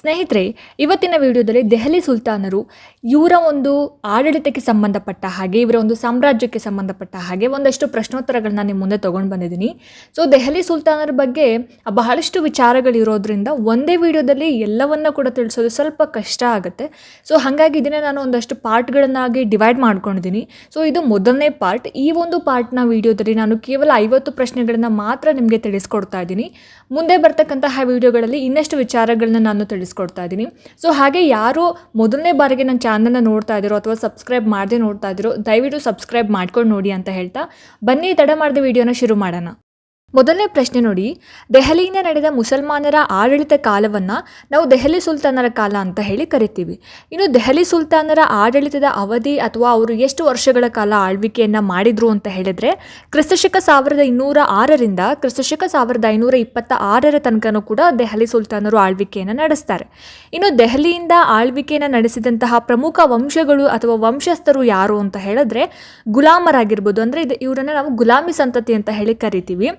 ಸ್ನೇಹಿತರೆ, ಇವತ್ತಿನ ವಿಡಿಯೋದಲ್ಲಿ ದೆಹಲಿ ಸುಲ್ತಾನರು ಇವರ ಒಂದು ಆಡಳಿತಕ್ಕೆ ಸಂಬಂಧಪಟ್ಟ ಹಾಗೆ, ಇವರ ಒಂದು ಸಾಮ್ರಾಜ್ಯಕ್ಕೆ ಸಂಬಂಧಪಟ್ಟ ಹಾಗೆ ಒಂದಷ್ಟು ಪ್ರಶ್ನೋತ್ತರಗಳನ್ನ ನಿಮ್ಮ ಮುಂದೆ ತೊಗೊಂಡು ಬಂದಿದ್ದೀನಿ. ಸೊ ದೆಹಲಿ ಸುಲ್ತಾನರ ಬಗ್ಗೆ ಬಹಳಷ್ಟು ವಿಚಾರಗಳಿರೋದ್ರಿಂದ ಒಂದೇ ವಿಡಿಯೋದಲ್ಲಿ ಎಲ್ಲವನ್ನ ಕೂಡ ತಿಳಿಸೋದು ಸ್ವಲ್ಪ ಕಷ್ಟ ಆಗುತ್ತೆ. ಸೊ ಹಾಗಾಗಿ ಇದನ್ನೇ ನಾನು ಒಂದಷ್ಟು ಪಾರ್ಟ್ಗಳನ್ನಾಗಿ ಡಿವೈಡ್ ಮಾಡ್ಕೊಂಡಿದ್ದೀನಿ. ಸೊ ಇದು ಮೊದಲನೇ ಪಾರ್ಟ್. ಈ ಒಂದು ಪಾರ್ಟ್ನ ವಿಡಿಯೋದಲ್ಲಿ ನಾನು ಕೇವಲ ಐವತ್ತು ಪ್ರಶ್ನೆಗಳನ್ನು ಮಾತ್ರ ನಿಮಗೆ ತಿಳಿಸ್ಕೊಡ್ತಾ ಇದ್ದೀನಿ. ಮುಂದೆ ಬರ್ತಕ್ಕಂತಹ ವಿಡಿಯೋಗಳಲ್ಲಿ ಇನ್ನಷ್ಟು ವಿಚಾರಗಳನ್ನ ನಾನು ತಿಳಿಸ್ಕೊಡ್ತಾ ಇದ್ದೀನಿ ಸೊ ಹಾಗೆ ಯಾರು ಮೊದಲನೇ ಬಾರಿಗೆ ನನ್ನ ಚಾನಲ್ನ ನೋಡ್ತಾ ಇದ್ದೀರೋ ಅಥವಾ ಸಬ್ಸ್ಕ್ರೈಬ್ ಮಾಡದೆ ನೋಡ್ತಾ ಇದ್ದೀರೋ, ದಯವಿಟ್ಟು ಸಬ್ಸ್ಕ್ರೈಬ್ ಮಾಡ್ಕೊಂಡು ನೋಡಿ ಅಂತ ಹೇಳ್ತಾ. ಬನ್ನಿ ತಡ ಮಾಡಿದ ವಿಡಿಯೋನ ಶುರು ಮಾಡೋಣ. ಮೊದಲನೇ ಪ್ರಶ್ನೆ ನೋಡಿ. ದೆಹಲಿಯಿಂದ ನಡೆದ ಮುಸಲ್ಮಾನರ ಆಡಳಿತ ಕಾಲವನ್ನು ನಾವು ದೆಹಲಿ ಸುಲ್ತಾನರ ಕಾಲ ಅಂತ ಹೇಳಿ ಕರಿತೀವಿ. ಇನ್ನು ದೆಹಲಿ ಸುಲ್ತಾನರ ಆಡಳಿತದ ಅವಧಿ ಅಥವಾ ಅವರು ಎಷ್ಟು ವರ್ಷಗಳ ಕಾಲ ಆಳ್ವಿಕೆಯನ್ನು ಮಾಡಿದರು ಅಂತ ಹೇಳಿದರೆ, ಕ್ರಿಸ್ತಶಕ ಸಾವಿರದ ಇನ್ನೂರ ಆರರಿಂದ ಕ್ರಿಸ್ತಶಕ ಸಾವಿರದ ಐನೂರ ಇಪ್ಪತ್ತ ಆರರ ತನಕನೂ ಕೂಡ ದೆಹಲಿ ಸುಲ್ತಾನರು ಆಳ್ವಿಕೆಯನ್ನು ನಡೆಸ್ತಾರೆ. ಇನ್ನು ದೆಹಲಿಯಿಂದ ಆಳ್ವಿಕೆಯನ್ನು ನಡೆಸಿದಂತಹ ಪ್ರಮುಖ ವಂಶಗಳು ಅಥವಾ ವಂಶಸ್ಥರು ಯಾರು ಅಂತ ಹೇಳಿದ್ರೆ, ಗುಲಾಮರಾಗಿರ್ಬೋದು. ಅಂದರೆ ಇದು ಇವರನ್ನು ನಾವು ಗುಲಾಮಿ ಸಂತತಿ ಅಂತ ಹೇಳಿ ಕರಿತೀವಿ.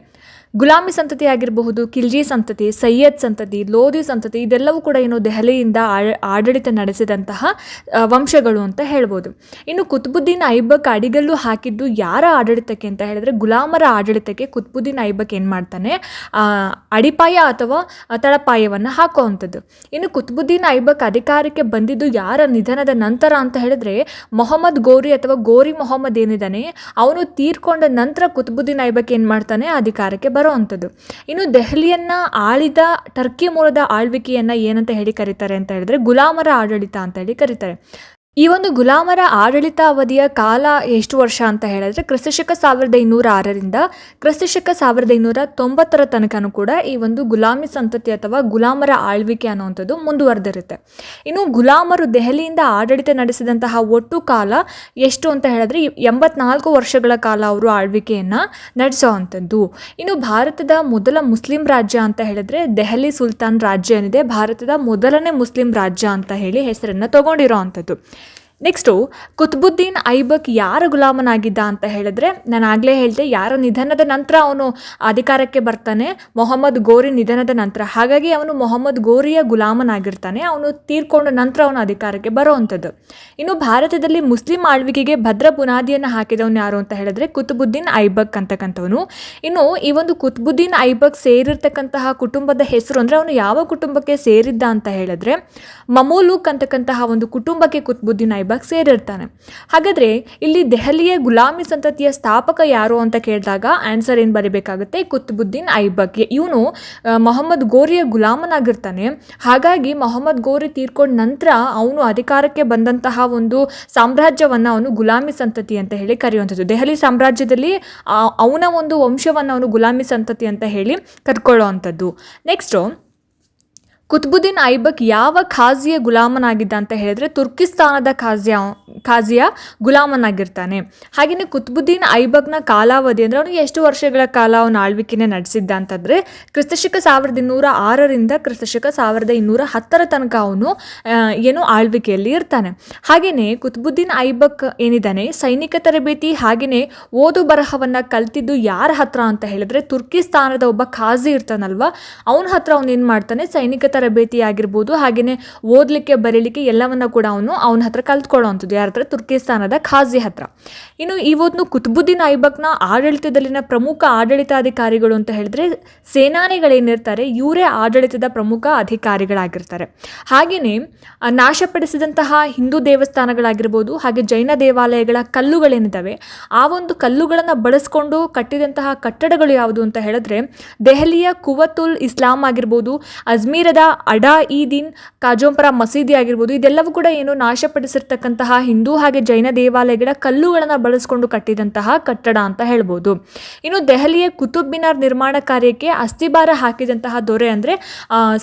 ಗುಲಾಮಿ ಸಂತತಿ ಆಗಿರಬಹುದು, ಖಿಲ್ಜಿ ಸಂತತಿ, ಸೈಯದ್ ಸಂತತಿ, ಲೋಧಿ ಸಂತತಿ, ಇದೆಲ್ಲವೂ ಕೂಡ ಏನು ದೆಹಲಿಯಿಂದ ಆಡಳಿತ ನಡೆಸಿದಂತಹ ವಂಶಗಳು ಅಂತ ಹೇಳ್ಬೋದು. ಇನ್ನು ಕುತ್ಬುದ್ದೀನ್ ಐಬಕ್ ಅಡಿಗಲ್ಲು ಹಾಕಿದ್ದು ಯಾರ ಆಡಳಿತಕ್ಕೆ ಅಂತ ಹೇಳಿದ್ರೆ ಗುಲಾಮರ ಆಡಳಿತಕ್ಕೆ ಕುತ್ಬುದ್ದೀನ್ ಐಬಕ್ ಏನು ಮಾಡ್ತಾನೆ? ಅಡಿಪಾಯ ಅಥವಾ ತಳಪಾಯವನ್ನು ಹಾಕುವಂಥದ್ದು. ಇನ್ನು ಕುತ್ಬುದ್ದೀನ್ ಐಬಕ್ ಅಧಿಕಾರಕ್ಕೆ ಬಂದಿದ್ದು ಯಾರ ನಿಧನದ ನಂತರ ಅಂತ ಹೇಳಿದ್ರೆ ಮೊಹಮ್ಮದ್ ಗೋರಿ ಅಥವಾ ಗೋರಿ ಮೊಹಮ್ಮದ್ ಏನಿದ್ದಾನೆ, ಅವನು ತೀರ್ಕೊಂಡ ನಂತರ ಕುತುಬುದ್ದೀನ್ ಐಬಕ್ ಏನು ಮಾಡ್ತಾನೆ? ಅಧಿಕಾರಕ್ಕೆ ಬರೋವಂಥದ್ದು. ಇನ್ನು ದೆಹಲಿಯನ್ನ ಆಳಿದ, ಟರ್ಕಿ ಮೂಲದ ಆಳ್ವಿಕೆಯನ್ನ ಏನಂತ ಹೇಳಿ ಕರೀತಾರೆ ಅಂತ ಹೇಳಿದ್ರೆ ಗುಲಾಮರ ಆಡಳಿತ ಅಂತ ಹೇಳಿ ಕರೀತಾರೆ. ಈ ಒಂದು ಗುಲಾಮರ ಆಡಳಿತ ಅವಧಿಯ ಕಾಲ ಎಷ್ಟು ವರ್ಷ ಅಂತ ಹೇಳಿದ್ರೆ ಕ್ರಿಸ್ತಶಕ ಸಾವಿರದ ಇನ್ನೂರ ಆರರಿಂದ ಕ್ರಿಸ್ತಶಕ ಸಾವಿರದ ಇನ್ನೂರ ತೊಂಬತ್ತರ ತನಕನೂ ಕೂಡ ಈ ಒಂದು ಗುಲಾಮಿ ಸಂತತಿ ಅಥವಾ ಗುಲಾಮರ ಆಳ್ವಿಕೆ ಅನ್ನುವಂಥದ್ದು ಮುಂದುವರೆದಿರುತ್ತೆ. ಇನ್ನು ಗುಲಾಮರು ದೆಹಲಿಯಿಂದ ಆಡಳಿತ ನಡೆಸಿದಂತಹ ಒಟ್ಟು ಕಾಲ ಎಷ್ಟು ಅಂತ ಹೇಳಿದ್ರೆ ಎಂಬತ್ನಾಲ್ಕು ವರ್ಷಗಳ ಕಾಲ ಅವರು ಆಳ್ವಿಕೆಯನ್ನು ನಡೆಸೋವಂಥದ್ದು ಇನ್ನು ಭಾರತದ ಮೊದಲ ಮುಸ್ಲಿಂ ರಾಜ್ಯ ಅಂತ ಹೇಳಿದ್ರೆ ದೆಹಲಿ ಸುಲ್ತಾನ್ ರಾಜ್ಯ ಏನಿದೆ, ಭಾರತದ ಮೊದಲನೇ ಮುಸ್ಲಿಂ ರಾಜ್ಯ ಅಂತ ಹೇಳಿ ಹೆಸರನ್ನು ತಗೊಂಡಿರೋ ಅಂಥದ್ದು. ನೆಕ್ಸ್ಟು ಕುತ್ಬುದ್ದೀನ್ ಐಬಕ್ ಯಾರ ಗುಲಾಮನಾಗಿದ್ದ ಅಂತ ಹೇಳಿದ್ರೆ, ನಾನು ಆಗಲೇ ಹೇಳಿದೆ, ಯಾರ ನಿಧನದ ನಂತರ ಅವನು ಅಧಿಕಾರಕ್ಕೆ ಬರ್ತಾನೆ? ಮೊಹಮ್ಮದ್ ಗೋರಿ ನಿಧನದ ನಂತರ. ಹಾಗಾಗಿ ಅವನು ಮೊಹಮ್ಮದ್ ಗೋರಿಯ ಗುಲಾಮನಾಗಿರ್ತಾನೆ. ಅವನು ತೀರ್ಕೊಂಡ ನಂತರ ಅವನು ಅಧಿಕಾರಕ್ಕೆ ಬರೋವಂಥದ್ದು. ಇನ್ನು ಭಾರತದಲ್ಲಿ ಮುಸ್ಲಿಂ ಆಳ್ವಿಕೆಗೆ ಭದ್ರ ಬುನಾದಿಯನ್ನು ಹಾಕಿದವನು ಯಾರು ಅಂತ ಹೇಳಿದ್ರೆ ಕುತುಬುದ್ದೀನ್ ಐಬಕ್ ಅಂತಕ್ಕಂಥವನು. ಇನ್ನು ಈ ಒಂದು ಕುತ್ಬುದ್ದೀನ್ ಐಬಕ್ ಸೇರಿರ್ತಕ್ಕಂತಹ ಕುಟುಂಬದ ಹೆಸರು ಅಂದರೆ, ಅವನು ಯಾವ ಕುಟುಂಬಕ್ಕೆ ಸೇರಿದ್ದ ಅಂತ ಹೇಳಿದ್ರೆ ಮಮೂಲುಕ್ ಅಂತಕ್ಕಂತಹ ಒಂದು ಕುಟುಂಬಕ್ಕೆ ಕುತ್ಬುದ್ದೀನ್ ಐಬಕ್ ಸೇರಿರ್ತಾನೆ. ಹಾಗಾದರೆ ಇಲ್ಲಿ ದೆಹಲಿಯ ಗುಲಾಮಿ ಸಂತತಿಯ ಸ್ಥಾಪಕ ಯಾರು ಅಂತ ಕೇಳಿದಾಗ ಆನ್ಸರ್ ಏನು ಬರೀಬೇಕಾಗುತ್ತೆ? ಕುತ್ಬುದ್ದೀನ್ ಐಬಕ್. ಇವನು ಮೊಹಮ್ಮದ್ ಗೋರಿಯ ಗುಲಾಮನಾಗಿರ್ತಾನೆ. ಹಾಗಾಗಿ ಮೊಹಮ್ಮದ್ ಗೋರಿ ತೀರ್ಕೊಂಡ ನಂತರ ಅವನು ಅಧಿಕಾರಕ್ಕೆ ಬಂದಂತಹ ಒಂದು ಸಾಮ್ರಾಜ್ಯವನ್ನು ಅವನು ಗುಲಾಮಿ ಸಂತತಿ ಅಂತ ಹೇಳಿ ಕರೆಯುವಂಥದ್ದು. ದೆಹಲಿ ಸಾಮ್ರಾಜ್ಯದಲ್ಲಿ ಅವನ ಒಂದು ವಂಶವನ್ನು ಅವನು ಗುಲಾಮಿ ಸಂತತಿ ಅಂತ ಹೇಳಿ ಕರ್ಕೊಳ್ಳುವಂಥದ್ದು. ನೆಕ್ಸ್ಟು ಕುತ್ಬುದ್ದೀನ್ ಐಬಕ್ ಯಾವ ಖಾಜಿಯ ಗುಲಾಮನಾಗಿದ್ದ ಅಂತ ಹೇಳಿದ್ರೆ ತುರ್ಕಿಸ್ತಾನದ ಖಾಜಿಯ ಖಾಜಿಯ ಗುಲಾಮನಾಗಿರ್ತಾನೆ. ಹಾಗೆಯೇ ಕುತ್ಬುದ್ದೀನ್ ಐಬಕ್ನ ಕಾಲಾವಧಿ ಅಂದರೆ ಅವನು ಎಷ್ಟು ವರ್ಷಗಳ ಕಾಲ ಅವನ ಆಳ್ವಿಕೆನೇ ನಡೆಸಿದ್ದ ಅಂತಂದರೆ ಕ್ರಿಸ್ತಶಕ ಸಾವಿರದ ಇನ್ನೂರ ಆರರಿಂದ ಕ್ರಿಸ್ತಶಕ ಸಾವಿರದ ಇನ್ನೂರ ಹತ್ತರ ತನಕ ಅವನು ಏನು ಆಳ್ವಿಕೆಯಲ್ಲಿ ಇರ್ತಾನೆ. ಹಾಗೆಯೇ ಕುತ್ಬುದ್ದೀನ್ ಐಬಕ್ ಏನಿದ್ದಾನೆ, ಸೈನಿಕ ತರಬೇತಿ ಹಾಗೆಯೇ ಓದು ಬರಹವನ್ನು ಕಲ್ತಿದ್ದು ಯಾರ ಹತ್ರ ಅಂತ ಹೇಳಿದ್ರೆ ತುರ್ಕಿಸ್ತಾನದ ಒಬ್ಬ ಖಾಜಿ ಇರ್ತಾನಲ್ವ, ಅವನ ಹತ್ರ ಏನು ಮಾಡ್ತಾನೆ, ಸೈನಿಕ ತರಬೇತಿ ಆಗಿರ್ಬೋದು ಹಾಗೆಯೇ ಓದಲಿಕ್ಕೆ, ಬರೀಲಿಕ್ಕೆ ಎಲ್ಲವನ್ನ ಕೂಡ ಅವನು ಅವನ ಹತ್ರ ಕಲ್ತ್ಕೊಳ್ಳೋವಂಥದ್ದು. ಯಾರ ಹತ್ರ? ತುರ್ಕಿಸ್ತಾನದ ಖಾಜಿ ಹತ್ರ. ಇನ್ನು ಒಂದು ಕುತುಬುದ್ದೀನ್ ಐಬಕ್ನ ಆಡಳಿತದಲ್ಲಿನ ಪ್ರಮುಖ ಆಡಳಿತಾಧಿಕಾರಿಗಳು ಅಂತ ಹೇಳಿದ್ರೆ ಸೇನಾನಿಗಳೇನಿರ್ತಾರೆ ಇವರೇ ಆಡಳಿತದ ಪ್ರಮುಖ ಅಧಿಕಾರಿಗಳಾಗಿರ್ತಾರೆ. ಹಾಗೆಯೇ ನಾಶಪಡಿಸಿದಂತಹ ಹಿಂದೂ ದೇವಸ್ಥಾನಗಳಾಗಿರ್ಬೋದು, ಹಾಗೆ ಜೈನ ದೇವಾಲಯಗಳ ಕಲ್ಲುಗಳೇನಿದ್ದಾವೆ, ಆ ಒಂದು ಕಲ್ಲುಗಳನ್ನು ಬಳಸ್ಕೊಂಡು ಕಟ್ಟಿದಂತಹ ಕಟ್ಟಡಗಳು ಯಾವುದು ಅಂತ ಹೇಳಿದ್ರೆ ದೆಹಲಿಯ ಕುವತುಲ್ ಇಸ್ಲಾಂ ಆಗಿರ್ಬೋದು, ಅಜ್ಮೀರದ ಅಡಾ ದಿನ್ ಕಾಜೋಂಪರ ಮಸೀದಿ ಆಗಿರ್ಬೋದು, ಇದೆಲ್ಲವೂ ಕೂಡ ಏನು ನಾಶಪಡಿಸಿರ್ತಕ್ಕಂತಹ ಹಿಂದೂ ಹಾಗೆ ಜೈನ ದೇವಾಲಯಗಳ ಕಲ್ಲುಗಳನ್ನು ಬಳಸ್ಕೊಂಡು ಕಟ್ಟಿದಂತಹ ಕಟ್ಟಡ ಅಂತ ಹೇಳ್ಬೋದು. ಇನ್ನು ದೆಹಲಿಯ ಕುತುಬ್ ಮಿನಾರ್ ನಿರ್ಮಾಣ ಕಾರ್ಯಕ್ಕೆ ಅಸ್ಥಿಭಾರ ಹಾಕಿದಂತಹ ದೊರೆ ಅಂದರೆ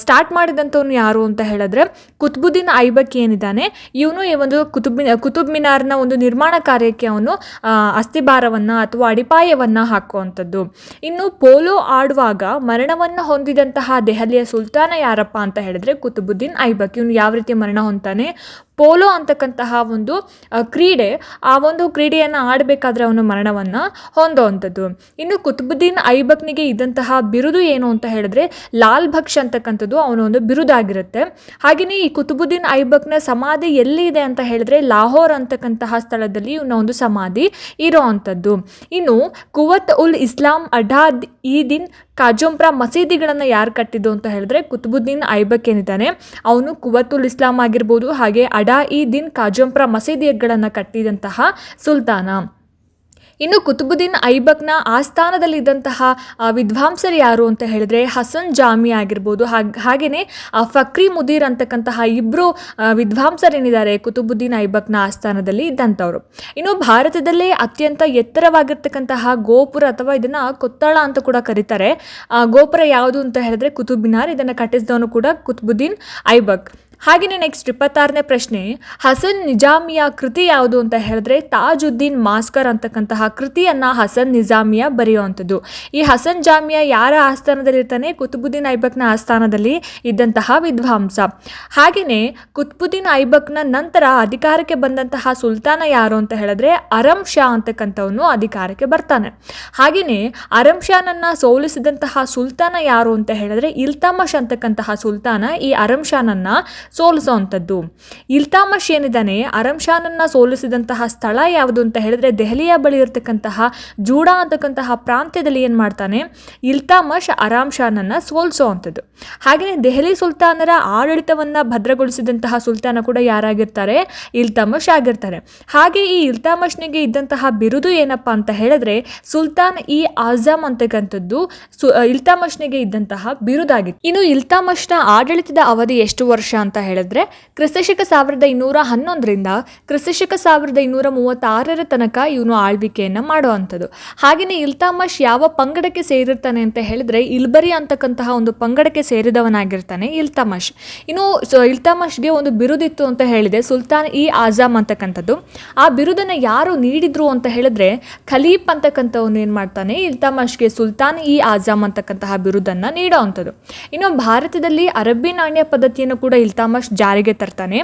ಸ್ಟಾರ್ಟ್ ಮಾಡಿದಂಥವ್ನು ಯಾರು ಅಂತ ಹೇಳಿದ್ರೆ, ಕುತ್ಬುದ್ದೀನ್ ಐಬಕ್ ಏನಿದ್ದಾನೆ, ಇವನು ಈ ಒಂದು ಕುತುಬ್ ಕುತುಬ್ ಮಿನಾರ್ನ ಒಂದು ನಿರ್ಮಾಣ ಕಾರ್ಯಕ್ಕೆ ಅವನು ಅಸ್ಥಿಭಾರವನ್ನು ಅಥವಾ ಅಡಿಪಾಯವನ್ನು ಹಾಕುವಂಥದ್ದು. ಇನ್ನು ಪೋಲೋ ಆಡುವಾಗ ಮರಣವನ್ನು ಹೊಂದಿದಂತಹ ದೆಹಲಿಯ ಸುಲ್ತಾನ ಯಾರಪ್ಪ ಅಂತ ಹೇಳಿದ್ರೆ ಕುತುಬುದ್ದೀನ್ ಐಬಕ್. ಇವನು ಯಾವ ರೀತಿ ಮರಣ ಹೊಂತಾನೆ ಪೋಲೋ ಅಂತಕ್ಕಂತಹ ಒಂದು ಕ್ರೀಡೆ, ಆ ಒಂದು ಕ್ರೀಡೆಯನ್ನು ಆಡಬೇಕಾದ್ರೆ ಅವನು ಮರಣವನ್ನು ಹೊಂದುವಂಥದ್ದು. ಇನ್ನು ಕುತುಬುದ್ದೀನ್ ಐಬಕ್ನಿಗೆ ಇದ್ದಂತಹ ಬಿರುದು ಏನು ಅಂತ ಹೇಳಿದ್ರೆ ಲಾಲ್ ಭಕ್ಷ್ ಅಂತಕ್ಕಂಥದ್ದು ಅವನ ಒಂದು ಬಿರುದಾಗಿರುತ್ತೆ. ಹಾಗೆಯೇ ಈ ಕುತುಬುದ್ದೀನ್ ಐಬಕ್ನ ಸಮಾಧಿ ಎಲ್ಲಿ ಇದೆ ಅಂತ ಹೇಳಿದ್ರೆ ಲಾಹೋರ್ ಅಂತಕ್ಕಂತಹ ಸ್ಥಳದಲ್ಲಿ ಇವನ ಒಂದು ಸಮಾಧಿ ಇರೋವಂಥದ್ದು. ಇನ್ನು ಕುವತ್ ಉಲ್ ಇಸ್ಲಾಂ ಅಢಾದ್ ದಿನ್ ಕಾಜೋಂಪ್ರಾ ಮಸೀದಿಗಳನ್ನು ಯಾರು ಕಟ್ಟಿದ್ದು ಅಂತ ಹೇಳಿದ್ರೆ ಕುತುಬುದ್ದೀನ್ ಐಬಕ್ ಏನಿದ್ದಾನೆ ಅವನು ಕುವತ್ತುಲ್ ಇಸ್ಲಾಂ ಆಗಿರ್ಬೋದು ಹಾಗೆ ಅಡಾ ಇ ದಿನ್ ಕಾಜಂಪ್ರ ಮಸೀದಿಗಳನ್ನು ಕಟ್ಟಿದಂತಹ ಸುಲ್ತಾನ. ಇನ್ನು ಕುತುಬುದ್ದೀನ್ ಐಬಕ್ನ ಆಸ್ಥಾನದಲ್ಲಿದ್ದಂತಹ ವಿದ್ವಾಂಸರು ಯಾರು ಅಂತ ಹೇಳಿದ್ರೆ ಹಸನ್ ಜಾಮಿ ಆಗಿರ್ಬೋದು. ಹಾಗೆ ಹಾಗೆಯೇ ಫಕ್ರಿ ಮುದೀರ್ ಅಂತಕ್ಕಂತಹ ಇಬ್ಬರು ವಿದ್ವಾಂಸರೇನಿದ್ದಾರೆ ಕುತುಬುದ್ದೀನ್ ಐಬಕ್ನ ಆಸ್ಥಾನದಲ್ಲಿ ಇದ್ದಂಥವ್ರು. ಇನ್ನು ಭಾರತದಲ್ಲೇ ಅತ್ಯಂತ ಎತ್ತರವಾಗಿರ್ತಕ್ಕಂತಹ ಗೋಪುರ ಅಥವಾ ಇದನ್ನ ಕೊತ್ತಳ ಅಂತ ಕೂಡ ಕರೀತಾರೆ. ಗೋಪುರ ಯಾವುದು ಅಂತ ಹೇಳಿದ್ರೆ ಕುತುಬ್ ಮಿನಾರ್, ಇದನ್ನು ಕಟ್ಟಿಸಿದವನು ಕೂಡ ಕುತುಬುದ್ದೀನ್ ಐಬಕ್. ಹಾಗೆಯೇ ನೆಕ್ಸ್ಟ್ ಇಪ್ಪತ್ತಾರನೇ ಪ್ರಶ್ನೆ, ಹಸನ್ ನಿಜಾಮಿಯ ಕೃತಿ ಯಾವುದು ಅಂತ ಹೇಳಿದ್ರೆ ತಾಜುದ್ದೀನ್ ಮಾಸ್ಕರ್ ಅಂತಕ್ಕಂತಹ ಕೃತಿಯನ್ನು ಹಸನ್ ನಿಜಾಮಿಯ ಬರೆಯುವಂಥದ್ದು. ಈ ಹಸನ್ ಜಾಮಿಯ ಯಾರ ಆಸ್ಥಾನದಲ್ಲಿ ಇರ್ತಾನೆ ಕುತುಬುದ್ದೀನ್ ಐಬಕ್ನ ಆಸ್ಥಾನದಲ್ಲಿ ಇದ್ದಂತಹ ವಿದ್ವಾಂಸ. ಹಾಗೆಯೇ ಕುತುಬುದ್ದೀನ್ ಐಬಕ್ನ ನಂತರ ಅಧಿಕಾರಕ್ಕೆ ಬಂದಂತಹ ಸುಲ್ತಾನ ಯಾರು ಅಂತ ಹೇಳಿದ್ರೆ ಅರಂ ಶಾ ಅಂತಕ್ಕಂಥವನು ಅಧಿಕಾರಕ್ಕೆ ಬರ್ತಾನೆ. ಹಾಗೆಯೇ ಅರಂ ಶಾನನ್ನ ಸೋಲಿಸಿದಂತಹ ಸುಲ್ತಾನ ಯಾರು ಅಂತ ಹೇಳಿದ್ರೆ ಇಲ್ತಮಶ್ ಅಂತಕ್ಕಂತಹ ಸುಲ್ತಾನ ಈ ಅರಂ ಶಾನನ್ನ ಸೋಲಿಸುವಂಥದ್ದು ಇಲ್ತಾಮಶ್ ಏನಿದ್ದಾನೆ ಅರಂಶಾನನ್ನ ಸೋಲಿಸಿದಂತಹ ಸ್ಥಳ ಯಾವುದು ಅಂತ ಹೇಳಿದ್ರೆ ದೆಹಲಿಯ ಬಳಿ ಇರತಕ್ಕಂತಹ ಜೂಡಾ ಅಂತಕ್ಕಂತಹ ಪ್ರಾಂತ್ಯದಲ್ಲಿ ಏನು ಮಾಡ್ತಾನೆ, ಇಲ್ತಾಮಶ್ ಅರಾಮ್ ಶಾನನ್ನ ಸೋಲಿಸುವಂಥದ್ದು ಹಾಗೆಯೇ ದೆಹಲಿ ಸುಲ್ತಾನರ ಆಡಳಿತವನ್ನು ಭದ್ರಗೊಳಿಸಿದಂತಹ ಸುಲ್ತಾನ ಕೂಡ ಯಾರಾಗಿರ್ತಾರೆ, ಇಲ್ತಾಮಶ್ ಆಗಿರ್ತಾರೆ. ಹಾಗೆ ಈ ಇಲ್ತಾಮಶ್ನಿಗೆ ಇದ್ದಂತಹ ಬಿರುದು ಏನಪ್ಪಾ ಅಂತ ಹೇಳಿದ್ರೆ, ಸುಲ್ತಾನ್ ಇ ಆಜಮ್ ಅಂತಕ್ಕಂಥದ್ದು ಇಲ್ತಾಮಶ್ನಿಗೆ ಇದ್ದಂತಹ ಬಿರುದಾಗಿತ್ತು. ಇನ್ನು ಇಲ್ತಾಮಶ್ನ ಆಡಳಿತದ ಅವಧಿ ಎಷ್ಟು ವರ್ಷ ಅಂತ ಹೇಳಿದ್ರೆ, ಕ್ರಿಸ್ತಶಕ ಸಾವಿರದ ಇನ್ನೂರ ಹನ್ನೊಂದರಿಂದ ಕ್ರಿಸ್ತಶಕ ಸಾವಿರದ ಇನ್ನೂರ ಮೂವತ್ತಾರರ ತನಕ ಇವನು ಆಳ್ವಿಕೆಯನ್ನು ಮಾಡುವಂಥದ್ದು. ಹಾಗೆಯೇ ಇಲ್ತಾಮಷ್ ಯಾವ ಪಂಗಡಕ್ಕೆ ಸೇರಿರ್ತಾನೆ ಅಂತ ಹೇಳಿದ್ರೆ, ಇಲ್ಬರಿ ಅಂತಕ್ಕಂತಹ ಒಂದು ಪಂಗಡಕ್ಕೆ ಸೇರಿದವನಾಗಿರ್ತಾನೆ ಇಲ್ತಾಮಶ್. ಇನ್ನು ಇಲ್ತಾಮಶ್ಗೆ ಒಂದು ಬಿರುದಿತ್ತು ಅಂತ ಹೇಳಿದೆ, ಸುಲ್ತಾನ್ ಇ ಆಜಾಮ್ ಅಂತಕ್ಕಂಥದ್ದು. ಆ ಬಿರುದನ್ನು ಯಾರು ನೀಡಿದ್ರು ಅಂತ ಹೇಳಿದ್ರೆ, ಖಲೀಫ್ ಅಂತಕ್ಕಂಥವನು ಏನು ಮಾಡ್ತಾನೆ, ಇಲ್ತಾಮಶ್ಗೆ ಸುಲ್ತಾನ್ ಇ ಆಜಾಮ್ ಅಂತಕ್ಕಂತಹ ಬಿರುದನ್ನು ನೀಡೋವಂಥದ್ದು. ಇನ್ನು ಭಾರತದಲ್ಲಿ ಅರಬ್ಬಿ ನಾಣ್ಯ ಪದ್ಧತಿಯನ್ನು ಕೂಡ ಇಲ್ತಾಮಶ್ ಜಾರಿಗೆ ತರ್ತಾನೆ.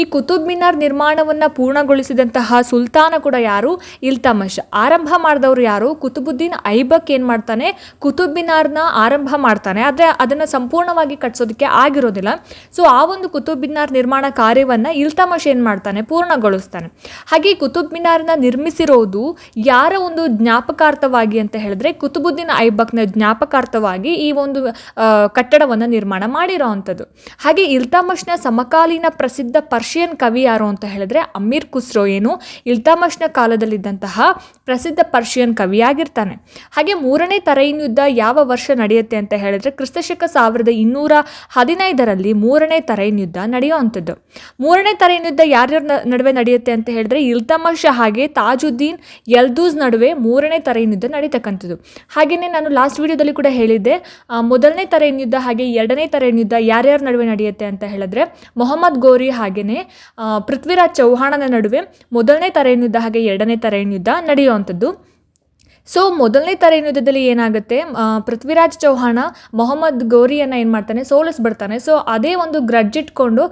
ಈ ಕುತುಬ್ ಮಿನಾರ್ ನಿರ್ಮಾಣವನ್ನು ಪೂರ್ಣಗೊಳಿಸಿದಂತಹ ಸುಲ್ತಾನ ಕೂಡ ಯಾರು? ಇಲ್ತಮಶ್ ಆರಂಭ ಮಾಡಿದವರು ಯಾರು? ಕುತುಬುದ್ದೀನ್ ಐಬಕ್ ಏನು ಮಾಡ್ತಾನೆ? ಕುತುಬ್ ಮಿನಾರ್ನ ಆರಂಭ ಮಾಡ್ತಾನೆ. ಆದರೆ ಅದನ್ನು ಸಂಪೂರ್ಣವಾಗಿ ಕಟ್ಸೋದಕ್ಕೆ ಆಗಿರೋದಿಲ್ಲ. ಸೊ ಆ ಒಂದು ಕುತುಬ್ ಮಿನಾರ್ ನಿರ್ಮಾಣ ಕಾರ್ಯವನ್ನು ಇಲ್ತಮಶ್ ಏನು ಮಾಡ್ತಾನೆ? ಪೂರ್ಣಗೊಳಿಸ್ತಾನೆ. ಹಾಗೆ ಕುತುಬ್ ಮಿನಾರ್ನ ನಿರ್ಮಿಸಿರೋದು ಯಾರ ಒಂದು ಜ್ಞಾಪಕಾರ್ಥವಾಗಿ ಅಂತ ಹೇಳಿದ್ರೆ ಕುತುಬುದ್ದೀನ್ ಐಬಕ್ನ ಜ್ಞಾಪಕಾರ್ಥವಾಗಿ ಈ ಒಂದು ಕಟ್ಟಡವನ್ನು ನಿರ್ಮಾಣ ಮಾಡಿರೋ ಅಂಥದ್ದು. ಹಾಗೆ ಇಲ್ತಾಮಶ್ನ ಸಮಕಾಲೀನ ಪ್ರಸಿದ್ಧ ಪರ್ಷಿಯನ್ ಕವಿ ಯಾರು ಅಂತ ಹೇಳಿದ್ರೆ ಅಮೀರ್ ಖುಸ್ರೋ ಏನು. ಇಲ್ತಾಮಶ್ನ ಕಾಲದಲ್ಲಿದ್ದಂತಹ ಪ್ರಸಿದ್ಧ ಪರ್ಷಿಯನ್ ಕವಿಯಾಗಿರ್ತಾನೆ. ಹಾಗೆ ಮೂರನೇ ತರೈನ್ ಯುದ್ಧ ಯಾವ ವರ್ಷ ನಡೆಯುತ್ತೆ ಅಂತ ಹೇಳಿದ್ರೆ ಕ್ರಿಸ್ತಶಕ ಸಾವಿರದ ಇನ್ನೂರ ಹದಿನೈದರಲ್ಲಿ ಮೂರನೇ ತರೈನ್ ಯುದ್ಧ ನಡೆಯುವಂಥದ್ದು ಮೂರನೇ ತರೈನ್ ಯುದ್ಧ ಯಾರ್ಯಾರ ನಡುವೆ ನಡೆಯುತ್ತೆ ಅಂತ ಹೇಳಿದ್ರೆ ಇಲ್ತಮಶ್ ಹಾಗೆ ತಾಜುದ್ದೀನ್ ಎಲ್ದೂಸ್ ನಡುವೆ ಮೂರನೇ ತರೈನ್ ಯುದ್ಧ ನಡೀತಕ್ಕಂಥದ್ದು. ಹಾಗೆಯೇ ನಾನು ಲಾಸ್ಟ್ ವಿಡಿಯೋದಲ್ಲಿ ಕೂಡ ಹೇಳಿದ್ದೆ ಮೊದಲನೇ ತರೈನ್ ಯುದ್ಧ ಹಾಗೆ ಎರಡನೇ ತರೈನ್ ಯುದ್ಧ ಯಾರ್ಯಾರ ನಡುವೆ ನಡೆಯುತ್ತೆ ಅಂತ ಹೇಳಿದ್ರೆ ಮೊಹಮ್ಮದ್ ಗೋರಿ ಹಾಗೆಯೇ ಪೃಥ್ವಿರಾಜ್ ಚೌಹಾಣನ ನಡುವೆ ಮೊದಲನೇ ತರೈನ್ ಯುದ್ಧ ಹಾಗೆ ಎರಡನೇ ತರೈನ್ ಯುದ್ಧ ನಡೆಯುವಂಥದ್ದು. ಸೊ, ಮೊದಲನೇ ತರೈನ್ ಯುದ್ಧದಲ್ಲಿ ಏನಾಗುತ್ತೆ ಪೃಥ್ವಿರಾಜ್ ಚೌಹಾಣ ಮೊಹಮ್ಮದ್ ಗೋರಿಯನ್ನು ಏನು ಮಾಡ್ತಾನೆ? ಸೋಲಿಸ್ಬಿಡ್ತಾನೆ ಸೊ, ಅದೇ ಒಂದು ಗ್ರಡ್ಜ್ ಇಟ್ಕೊಂಡು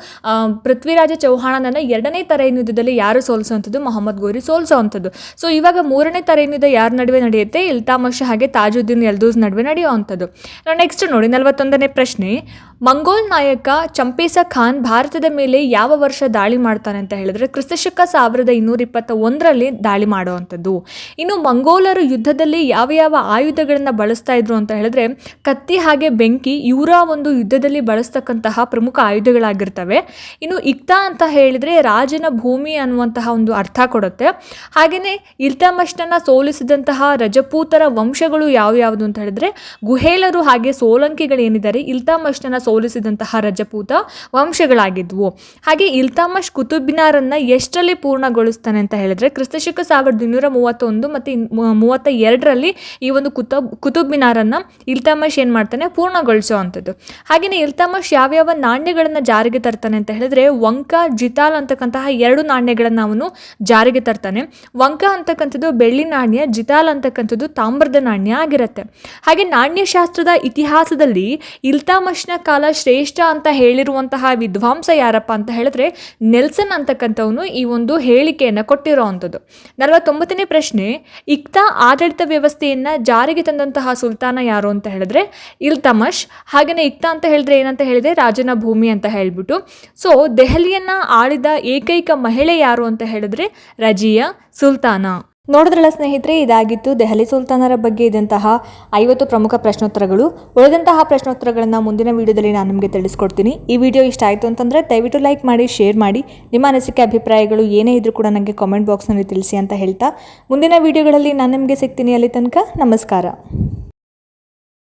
ಪೃಥ್ವಿರಾಜ ಚೌಹಾಣನನ್ನು ಎರಡನೇ ತರೈನ್ ಯುದ್ಧದಲ್ಲಿ ಯಾರು ಸೋಲಿಸುವಂಥದ್ದು? ಮೊಹಮ್ಮದ್ ಗೋರಿ ಸೋಲಿಸುವಂಥದ್ದು. ಸೊ, ಇವಾಗ ಮೂರನೇ ತರೈನ್ ಯುದ್ಧ ಯಾರ ನಡುವೆ ನಡೆಯುತ್ತೆ? ಇಲ್ತಾಮಶ್ ಹಾಗೆ ತಾಜುದ್ದೀನ್ ಎಲ್ದೂಸ್ ನಡುವೆ ನಡೆಯುವಂಥದ್ದು. ನೆಕ್ಸ್ಟ್ ನೋಡಿ, ನಲವತ್ತೊಂದನೇ ಪ್ರಶ್ನೆ. ಮಂಗೋಲ್ ನಾಯಕ ಚಂಪೇಸ ಖಾನ್ ಭಾರತದ ಮೇಲೆ ಯಾವ ವರ್ಷ ದಾಳಿ ಮಾಡ್ತಾನೆ ಅಂತ ಹೇಳಿದ್ರೆ ಕ್ರಿಸ್ತಶಕ ಸಾವಿರದ ಇನ್ನೂರ ಇಪ್ಪತ್ತ ಒಂದರಲ್ಲಿ ದಾಳಿ ಮಾಡುವಂಥದ್ದು. ಇನ್ನು ಮಂಗೋಲರು ಯುದ್ಧದಲ್ಲಿ ಯಾವ ಯಾವ ಆಯುಧಗಳನ್ನು ಬಳಸ್ತಾ ಇದ್ರು ಅಂತ ಹೇಳಿದ್ರೆ ಕತ್ತಿ ಹಾಗೆ ಬೆಂಕಿ ಇವರ ಒಂದು ಯುದ್ಧದಲ್ಲಿ ಬಳಸ್ತಕ್ಕಂತಹ ಪ್ರಮುಖ ಆಯುಧಗಳಾಗಿರ್ತವೆ. ಇನ್ನು ಇಕ್ತಾ ಅಂತ ಹೇಳಿದ್ರೆ ರಾಜನ ಭೂಮಿ ಅನ್ನುವಂತಹ ಒಂದು ಅರ್ಥ ಕೊಡುತ್ತೆ. ಹಾಗೆಯೇ ಇಲ್ತಮಷ್ಟನ್ನು ಸೋಲಿಸಿದಂತಹ ರಜಪೂತರ ವಂಶಗಳು ಯಾವ್ಯಾವುದು ಅಂತ ಹೇಳಿದ್ರೆ ಗುಹೇಲರು ಹಾಗೆ ಸೋಲಂಕಿಗಳೇನಿದ್ದಾರೆ ಇಲ್ತಾಮಶ್ನನ್ನ ಸೋಲಿಸಿದಂತಹ ರಜಪೂತ ವಂಶಗಳಾಗಿದ್ವು. ಹಾಗೆ ಇಲ್ತಾಮಶ್ ಕುತುಬಿನಾರನ್ನ ಎಷ್ಟರಲ್ಲಿ ಪೂರ್ಣಗೊಳಿಸ್ತಾನೆ ಅಂತ ಹೇಳಿದ್ರೆ ಕ್ರಿಸ್ತಶಕ ಸಾವಿರದ ಇನ್ನೂರ ಮೂವತ್ತೊಂದು ಮತ್ತು ಮೂವತ್ತ ಎರಡರಲ್ಲಿ ಈ ಒಂದು ಕುತಬ್ ಮಿನಾರನ್ನ ಇಲ್ತಾಮಶ್ ಏನು ಮಾಡ್ತಾನೆ? ಪೂರ್ಣಗೊಳಿಸುವಂಥದ್ದು ಹಾಗೆಯೇ ಇಲ್ತಾಮಶ್ ಯಾವ್ಯಾವ ನಾಣ್ಯಗಳನ್ನು ಜಾರಿಗೆ ತರ್ತಾನೆ ಅಂತ ಹೇಳಿದ್ರೆ ವಂಕ, ಜಿತಾಲ್ ಅಂತಕ್ಕಂತಹ ಎರಡು ನಾಣ್ಯಗಳನ್ನು ಅವನು ಜಾರಿಗೆ ತರ್ತಾನೆ. ವಂಕ ಅಂತಕ್ಕಂಥದ್ದು ಬೆಳ್ಳಿ ನಾಣ್ಯ, ಜಿತಾಲ್ ಅಂತಕ್ಕಂಥದ್ದು ತಾಮ್ರದ ನಾಣ್ಯ ಆಗಿರುತ್ತೆ. ಹಾಗೆ ನಾಣ್ಯಶಾಸ್ತ್ರದ ಇತಿಹಾಸದಲ್ಲಿ ಇಲ್ತಾಮಶ್ನ ಕಾಲ ಕಾಲ ಶ್ರೇಷ್ಠ ಅಂತ ಹೇಳಿರುವಂತಹ ವಿದ್ವಾಂಸ ಯಾರಪ್ಪ ಅಂತ ಹೇಳಿದ್ರೆ ನೆಲ್ಸನ್ ಅಂತಕ್ಕಂಥವನು ಈ ಒಂದು ಹೇಳಿಕೆಯನ್ನು ಕೊಟ್ಟಿರೋ ಅಂಥದ್ದು. ನಲವತ್ತೊಂಬತ್ತನೇ ಪ್ರಶ್ನೆ, ಇಕ್ತಾ ಆಡಳಿತ ವ್ಯವಸ್ಥೆಯನ್ನು ಜಾರಿಗೆ ತಂದಂತಹ ಸುಲ್ತಾನ ಯಾರು ಅಂತ ಹೇಳಿದ್ರೆ ಇಲ್ತಮಶ್ ಹಾಗೆಯೇ ಇಕ್ತಾ ಅಂತ ಹೇಳಿದ್ರೆ ಏನಂತ ಹೇಳಿದ್ರೆ ರಾಜನ ಭೂಮಿ ಅಂತ ಹೇಳಿಬಿಟ್ಟು. ಸೊ ದೆಹಲಿಯನ್ನು ಆಳಿದ ಏಕೈಕ ಮಹಿಳೆ ಯಾರು ಅಂತ ಹೇಳಿದ್ರೆ ರಜಿಯಾ ಸುಲ್ತಾನ. ನೋಡಿದ್ರಲ್ಲ ಸ್ನೇಹಿತರೆ, ಇದಾಗಿತ್ತು ದೆಹಲಿ ಸುಲ್ತಾನರ ಬಗ್ಗೆ ಇದ್ದಂತಹ ಐವತ್ತು ಪ್ರಮುಖ ಪ್ರಶ್ನೋತ್ತರಗಳು. ಉಳಿದಂತಹ ಪ್ರಶ್ನೋತ್ತರಗಳನ್ನು ಮುಂದಿನ ವಿಡಿಯೋದಲ್ಲಿ ನಾನು ನಿಮಗೆ ತಿಳಿಸ್ಕೊಡ್ತೀನಿ. ಈ ವಿಡಿಯೋ ಇಷ್ಟ ಆಯಿತು ಅಂತಂದರೆ ದಯವಿಟ್ಟು ಲೈಕ್ ಮಾಡಿ, ಶೇರ್ ಮಾಡಿ. ನಿಮ್ಮ ಅನಿಸಿಕೆ, ಅಭಿಪ್ರಾಯಗಳು ಏನೇ ಇದ್ರೂ ಕೂಡ ನನಗೆ ಕಾಮೆಂಟ್ ಬಾಕ್ಸ್ನಲ್ಲಿ ತಿಳಿಸಿ ಅಂತ ಹೇಳ್ತಾ. ಮುಂದಿನ ವಿಡಿಯೋಗಳಲ್ಲಿ ನಾನು ನಿಮಗೆ ಸಿಗ್ತೀನಿ ಅಲ್ಲಿ ತನಕ. ನಮಸ್ಕಾರ.